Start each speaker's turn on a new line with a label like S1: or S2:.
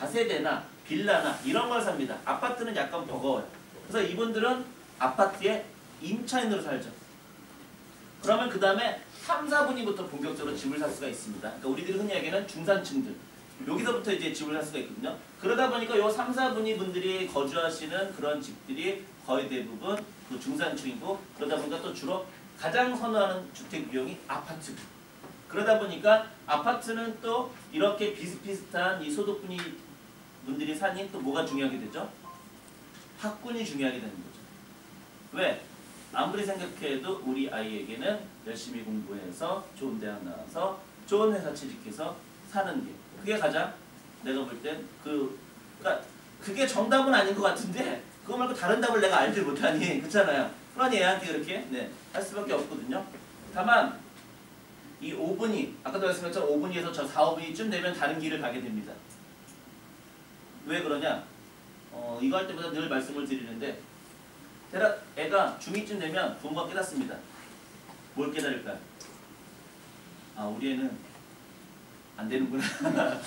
S1: 다세대나 빌라나 이런 걸 삽니다. 아파트는 약간 버거워요. 그래서 이분들은 아파트에 임차인으로 살죠. 그러면 그 다음에 3, 4분위부터 본격적으로 집을 살 수가 있습니다. 그러니까 우리들이 흔히 얘기하는 중산층들. 여기서부터 이제 집을 살 수가 있거든요. 그러다 보니까 요 3, 4분위 분들이 거주하시는 그런 집들이 거의 대부분 그 중산층이고 그러다 보니까 또 주로 가장 선호하는 주택 비용이 아파트. 그러다 보니까 아파트는 또 이렇게 비슷비슷한 이 소득분위 분들이 사니 또 뭐가 중요하게 되죠? 학군이 중요하게 되는 거죠. 왜? 아무리 생각해도 우리 아이에게는 열심히 공부해서 좋은 대학 나와서 좋은 회사 취직해서 사는 게 그게 가장 내가 볼 땐 그 그러니까 그게 정답은 아닌 것 같은데 그거 말고 다른 답을 내가 알지 못하니 그렇잖아요. 그러니 애한테 그렇게 네, 할 수밖에 없거든요. 다만 이 5분이 아까도 말씀드렸죠 5분위에서 저 4, 5분위쯤 되면 다른 길을 가게 됩니다. 왜 그러냐? 어, 이거 할 때마다 늘 말씀을 드리는데 대략 애가 중2쯤 되면 부모가 깨닫습니다. 뭘 깨달을까요? 아 우리 애는 안 되는구나.